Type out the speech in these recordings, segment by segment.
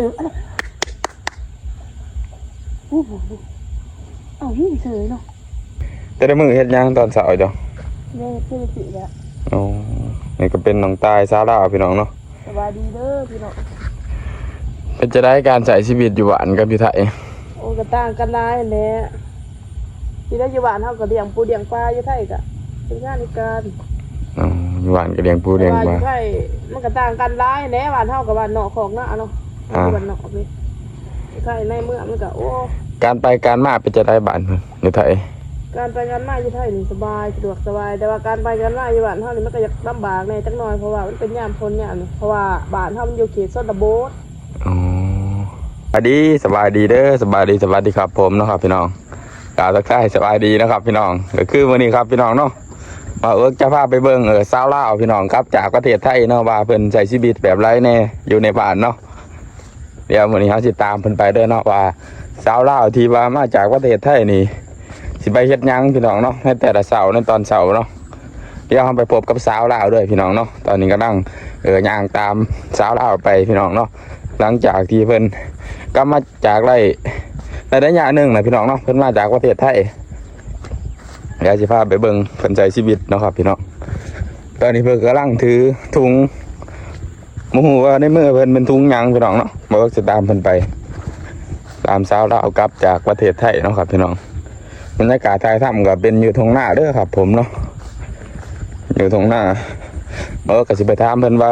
เอออะไรโอ้โหเอาหิ้งเฉยเนาะแต่ได้มือเฮ็ดหยังตอนเช้าจ้ะแม่เพื่อนสิแล้ว อ๋อนี่ก็เป็นน้องตายซาลาพี่น้องเนาะสบายดีเด้อพี่น้อง เป็นจะได้การใช้ชีวิตอยู่บ้านกับอยู่ไทยโอ้ก็ต่างกันหลายแหละที่ได้อยู่บ้านเฮาก็เลี้ยงปูเลี้ยงปลาอยู่ไทยก็เป็นงานในการอ๋ออยู่บ้านก็เลี้ยงปูเลี้ยงแต่ปว่าอลายู่ไทยมันก็ต่างกันหลายแหละบ้านเฮากับบ้านนอกของนะเนาะ อ่าบ้านนอกนี่อยู่ไทยในเมืองมันก็โอ้ การไปการมาเป็นจะได้บ้านเพิ่นอยู่ไทยการไปงานมาอยู่ไทยนี่สบายสะดวกสบาย แต่ว่าการไปงานมาอยู่บ้านเฮานี่มันก็อยากลำบากแน่จักหน่อยเพราะว่ามันเป็นยามฝนยามนี่เพราะว่าบ้านเฮามันอยู่เขตชนบทอ๋อสวัสดีสบายดีเด้อสบายดีสวัสดีครับ ผมเนาะครับ พี่น้องกล่าวทักทายสบายดีนะครับ พี่น้องก็คือวันนี้ครับพี่น้องเนาะมาเอิกจะพาไปเบิ่งเออสาวลาวพี่น้องครับจากประเทศไทยเนาะว่าเพิ่นใช้ชีวิตแบบไรแน่อยู่ในบ้านเนาะ เดี๋ยววันนี้เขาสิตามเพิ่นไปเด้อเนาะว่าสาวล่าที่ว่ามาจากประเทศไทยนี่ สิไปเฮ็ดยังพี่น้องเนาะในแต่ละเสาร์ในตอนเสาร์เนาะเดี๋ยวเราไปพบกับสาวล่าด้วยพี่น้องเนาะตอนนี้ก็นั่งเออย่างตามสาวล่าไปพี่น้องเนาะหลังจากที่เพิ่นกลับมาจากไรในระยะหนึ่งนะพี่น้องเนาะเพิ่นมาจากประเทศไทยเดี๋ยวสิพาไปเบิ่งเพิ่นใช้ชีวิตเนาะครับพี่น้องตอนนี้เพิ่นกำลังถือถุง หมูว่าในเมื่อเพิ่นเป็นถุงหยังพี่น้องเนาะบอกว่าจะตามเพิ่นไป ตามสาวเรากลับจากประเทศไทยเนาะครับพี่น้องบรรยากาศไทยถ้ำก็เป็นอยู่ทงหน้าเด้อครับ ผมเนาะอยู่ทงหน้าบอกว่าก็สิไปถามเพิ่นว่า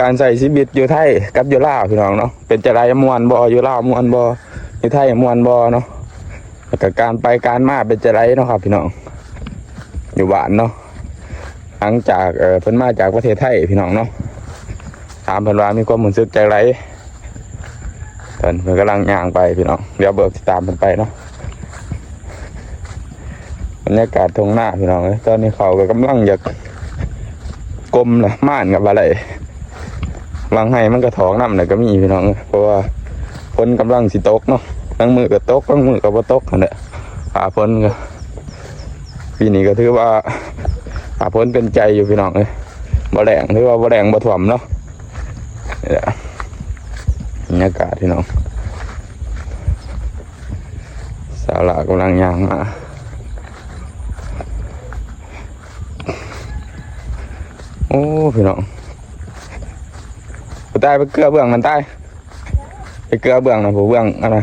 การใส่ชีวิตอยู่ไทยกับอยู่ลาวพี่น้องเนาะเป็นจะไรมวนบอยู่ลาวมวนบอยู่ไทยมวนบอเนาะแล้วก็การไปการมาเป็นจะไรเนาะครับ พี่น้องอยู่บ้านเนาะหลังจากเออเพิ่นมาจากประเทศไทยพี่น้องเนาะ ถามเพิ่นว่ามีความรู้สึกใจไรเพิ่นเพิ่นกำลังย่างไปพี่น้องเดี๋ยวเบิกติดตามเพิ่นไปเนาะบรรยากาศทงหน้าพี่น้องเอ้ยตอนนี้เขาก็กำลังอยากกลมละม่านกับอะไรบางให้มันก็ถองน้ำเลยก็มีพี่น้อง เพราะว่าฝนกำลังสิตกเนาะบางมือก็ตกบางมือก็บ่ตกนั่นแหละป่าฝนก็ปีนี้ก็ถือว่าป่าฝนเป็นใจอยู่พี่น้องเลยบ่แรงถือว่าบ่แรงบ่ถ่วมเนาะ บรรยากาศพี่น้องสาวลากำลังยางมาโอ้พี่น้องไปใต้ไปเกลือเบื้องมันใต้ไปเกลือเบื้องนะผู้เบื้องอะไร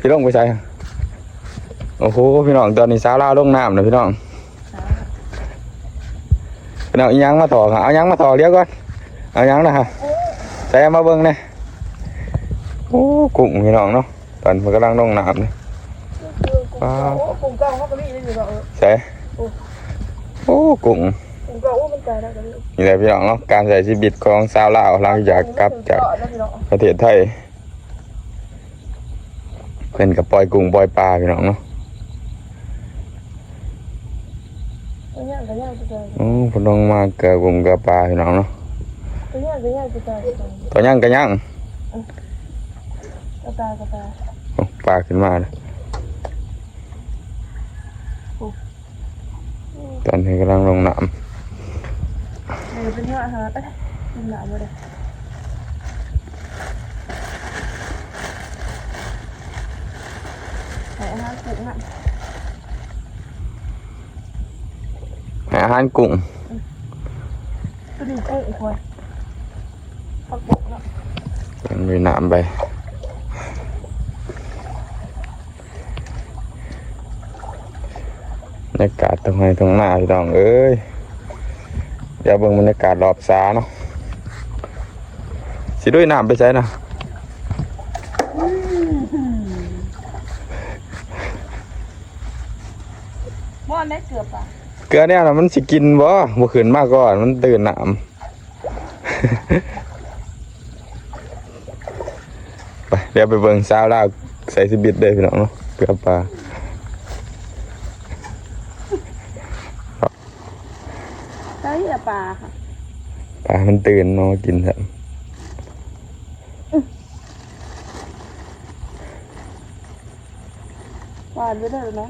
พี่ลงไปใส่โอ้โหพี่น้องตอนนี้สาวลาลงน้ำนะพี่น้องพี่น้องอีหยังมาต่อค่ะเอายังมาต่อเรียกก่อน เอาหยังนะฮะใส่มาเบิ้งเนี่ยโอ้กุ้งพี่น้องเนาะตอนมันกำลังลงน้ำเนี่ยว้าวโอ้กลุ่มเก่าเขาก็มีได้อยู่เนาะเออใส่โอ้กุ้งกลุ่มเก่าโอ้มันใจแล้วกันนี่แหละพี่น้องเนาะการใช้ชีวิตของสาวลาวหลังจากกลับจากประเทศไทยเพื่อนกับปล่อยกุ้งปล่อยปลาพี่น้องเนาะตัวเนี้ยตัวเนี้ยตัวเนี้ยโอ้พนองมาเกลือกุ้งเกลือปลาพี่น้องเนาะ ตัวเนี้ยตัวเนี้ยตัวเนี้ยตัวย่างก็ย่างกระตากระตาโอ้ปลาขึ้นมาเลยตอนนี้กำลังลงน้เออเป็นเนื้ออาหารไปกินหนามมาเลยไหนอาหารกุ้งอะำให้อาหารกุ้งตัวนี้กุ้งคอยปักบกเนาะยังมีน้ำไปบรรยากาศตรงไหนตรงหน้าพี่น้องเอ้ยเดี๋ยวเบิ่งบรรยากาศรอบสาเนาะสิด้วยน้ำไปใช้นะบ้านได้เกือบอะเกลือเนี่ยนะมันสิกินบ่บ่ขึ้นมาก่อนมันตื่นน้ำ ไปเดี๋ยวไปเบิ่งสาวลาวใส่สิบิดเด้อพี่น้องเนาะเกลือปลาได้ละปลาค่ะปลามันตื่นเนาะกินเถอะหวานไปเลยนะ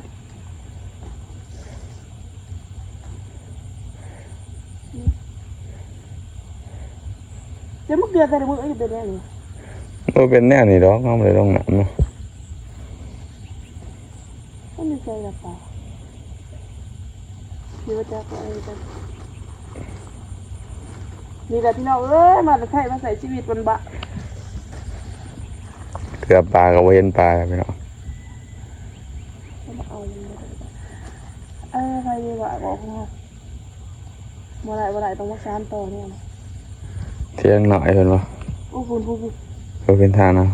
เดี๋ยวมาเดือนแต่ละมื้ออยู่เดือนแร กนี่บ่เป็นแนวนี่ดอกเอาเลยลงน้ำเนาะไม่มีใจกับปลาคิดว่าจะอะไรกันนี่แหละพี่น้องเอ้ยมาแต่ไทยมาใส่ชีวิตบนบะเกือบปลาก็บ่เห็นปลาพี่น้องมาเอาเลยเออใครดีวะบอกว่าบ่ได้บ่ได้ต้องมาซานต่อเนี่ยนะเที่ยงหน่อยเพิ่นว่าโอ้โหโอ้โหบ่เป็นทางนะ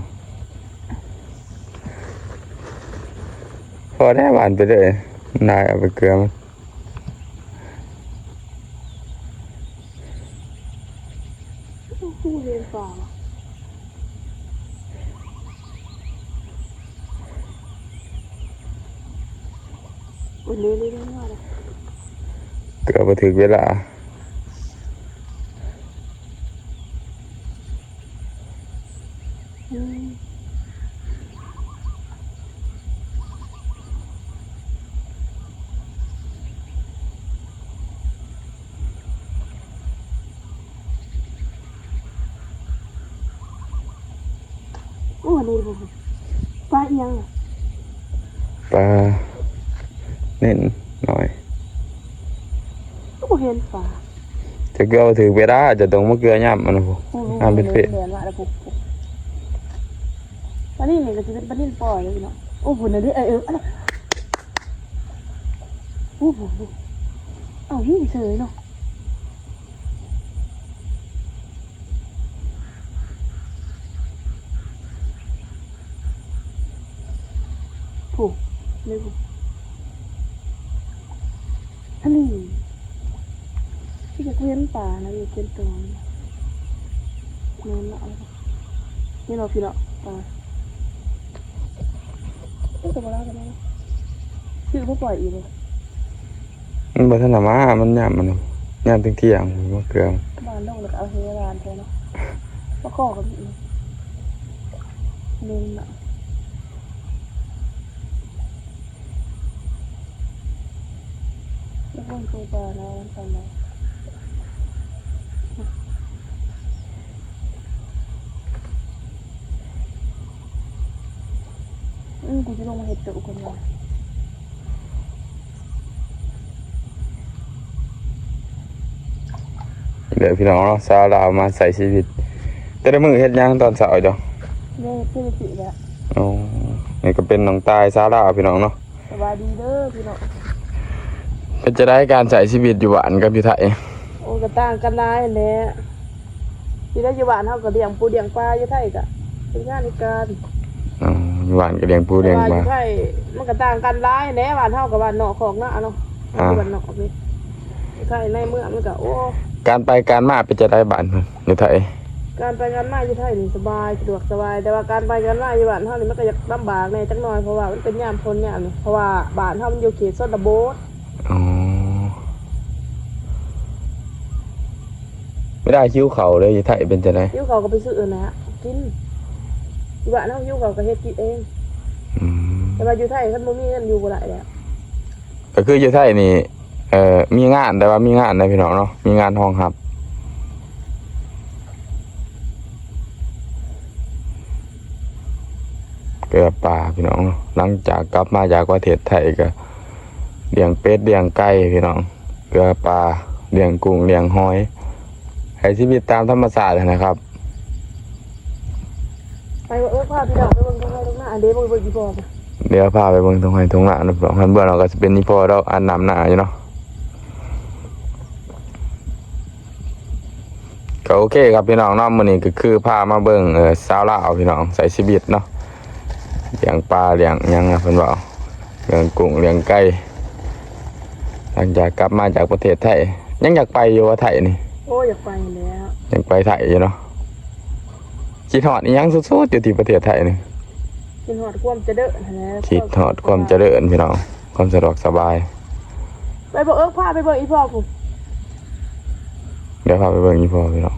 พอได้หวานไปเลยนายเอาไปเกลือมันโอ้โหเรียนฝ่าวันนี้นี่ได้มากเลยเกลือบ่ถึกเวลาอืมโอ้อันนี้ผมปลาเอียงอะปลาเน้นหน่อยก็บ่เห็นปลา จะเกลือบ่ถึกเวลาจะต้องมาเกลือย่ำมันนะพวกโอ้โหอ่าเป็นเฟะเรียนว่าแล้วปุ๊บปุ๊บปลานี่นี่ก็จะเป็นปลานิ่นปล่อยเลยเนาะโอ้โหนั่นดิเออเอออะไรโอ้โหเอายิ่งเฉยเนาะผูกเลยผูกอันนี้ที่จะเลี้ยงปลานะอยู่เลี้ยงตัวนี่นอนละอะไรปะนี่เราะพี่ เนาะปลาเอ้ยแต่ว่าเราจะได้ชื่อพวกปล่อยอีกเลยมันบ่ทันละมามันย่ำมันน่ะย่ำถึงเที่ยงมาเกลือมันบ้านลงแล้วก็เอาเฮรานไปเนาะมาขอกันอีกนึงเนาะแล้วคนตัวปลาแล้วมันทำไง อืมกูจะลงมาเห็ดตัวคนเดียวเดี๋ยวพี่น้องเนาะสาลาวมาใส่ชีวิต แต่ละมือเฮ็ดหยังตอนเช้าจ้ะเนี่ยเพื่อนสิแล้วอ๋อนี่ก็เป็นน้องตายสาลาวพี่น้องเนาะสบายดีเด้อพี่น้องเป็นจะได้การใช้ชีวิตอยู่บ้านกับอยู่ไทยโอ้ก็ต่างกันหลายแหละที่ได้อยู่บ้านเฮาก็เลี้ยงปูเลี้ยงปลาอยู่ไทยก็เป็นงานในการ อ๋ออยู่บ้านก็เลี้ยงปูเลี้ยงแต่ปว่าอลายู่ไทยมันก็ต่างกันหลายแหละบ้านเฮากับบ้านนอกของเนาะเนาะอ่าอยู่บ้านนอกนี่อยู่ไทยในเมืองมันก็โอ้การไปการมาเป็นจะได้บ้านเพิ่นอยู่ไทยการไปงานมาอยู่ไทยนี่สบายสะดวกสบาย แต่ว่าการไปงานมาอยู่บ้านเฮานี่มันก็อยากลำบากแหน่จักหน่อยเพราะว่ามันเป็นยามพ้นยามนี่เพราะว่าบ้านเฮามันอยู่เขตชนบทอ๋อไม่ได้คิ้วเขาเลยอยู่ไทยเป็นจะได้อยู่เขาก็ไปซื้อนะฮะกิน อยู่บ้านเฮาอยู่เขาก็เฮ็ดกินเอง อืมแต่ว่าอยู่ไทยคันบ่มีเงินอยู่บ่ได้แล้วก็คืออยู่ไทยนี่เอ่อมีงานแต่ว่ามีงานนะพี่น้องเนาะมีงานห้องครับ เกลือปลาพี่น้องเนาะหลังจากกลับมาจากประเทศไทยก็เลี้ยงเป็ดเลี้ยงไก่พี่น้องเกลือปลาเลี้ยงกุ้งเลี้ยงหอยให้ชีวิตตามธรรมชาตินะครับไป ว่าเออพาพี่น้องไปเบิ่งตรงไหนตรงหน้าอันเด้บ่เบิ่งอีบ่มาเดี๋ยวพาไปเบิ่งตรงไหนตรงหน้านะพี่น้องคันเบื่อเราก็จะเป็นนี่พอเราอันนำหน้าอยู่เนาะก็โอเคครับพี่น้องเนาะมื้อนี้ก็คือพามาเบิ่งเออสาวลาวพี่น้องใส่ชีวิตเนาะเลี้ยงปลาเลี้ยงหยังนะเพิ่นว่าเลี้ยงกุ้งเลี้ยงไก่หลังจากกลับมาจากประเทศไทย ยังอยากไปอยู่ว่าไทยนี่โอ้อยากไปแล้วยังไปไทยอยู่เนาะ คิดฮอดอีหยังสุดๆอยู่ที่ประเทศไทยนี่กินหอดความเจะเด้อนั่นแหละคิดฮอดความเจริญพี่น้องความสะดวกสบาย ไปบอกเออพาไปเบิ่งอีพ่อผมเดี๋ยวพาไปเบิ่งอีพ่อพี่น้อง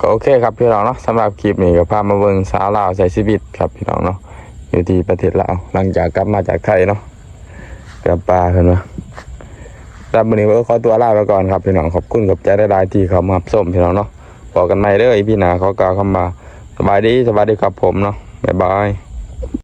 ก็โอเคครับพี่น้องเนาะสำหรับคลิปนี้ก็พามาเบิ่งสาวลาวใส่ชีวิตครับพี่น้องเนาะอยู่ที่ประเทศลาวหลังจากกลับมาจากไทยเนาะกลับปลาเพิ่นว่าแต่มื้อนี้ก็ขอตัวลาไปก่อนครับพี่น้องขอบคุณกับใจได้หลายๆที่เขามารับชมพี่น้องเนาะ บอกกันใหม่เด้อพี่หนาขอกล่าวคำมาสบายดีสบายดีครับผมเนาะบ๊ายบาย